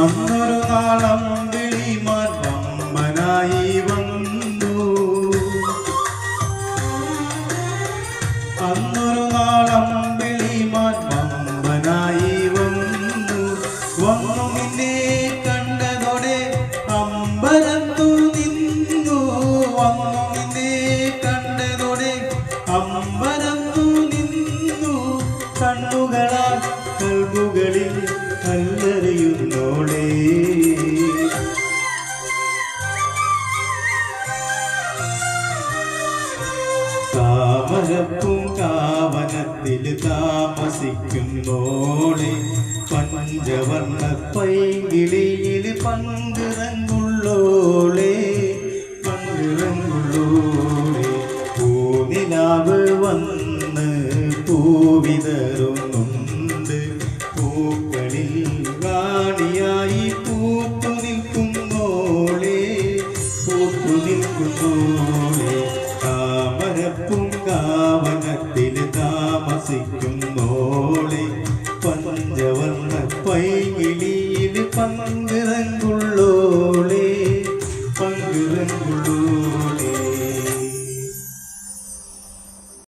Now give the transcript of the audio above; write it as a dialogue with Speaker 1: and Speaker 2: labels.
Speaker 1: അന്നൊരു നാളം വിളിമാൻ വമ്പനായി വന്നു. അന്നൊരു നാളം വിളിമാൻ വമ്പനായി വന്നു. വന്നു നിന്നെ കണ്ടതോടെ അമ്പരത്തു നിന്നു. വന്നു നിന്നെ കണ്ടതോടെ അമ്പരത്തു നിന്നു. കണ്ണുകളാൽ കൽവുകളിൽ കല്ലെറിയുന്നോളേ താമരപ്പും കാവനത്തിൽ താമസിക്കുന്നോളെ പഞ്ചവർണ പൈകിളിയിൽ പങ്കിറങ്ങുള്ളോളെ പങ്കിറങ്ങുള്ളോളെ പൂനിലാവ് വന്ന് പൂവിതറുന്നുണ്ട്. പൂക്കളിൽ റാണിയായി പൂത്തു നിൽക്കുന്നോളെ പൂത്തു നിൽക്കുന്നോളെ താമസിക്കുന്നോളെ പഞ്ചവർണ പൈകിളിയിൽ പങ്കിറങ്ങുള്ളോളെ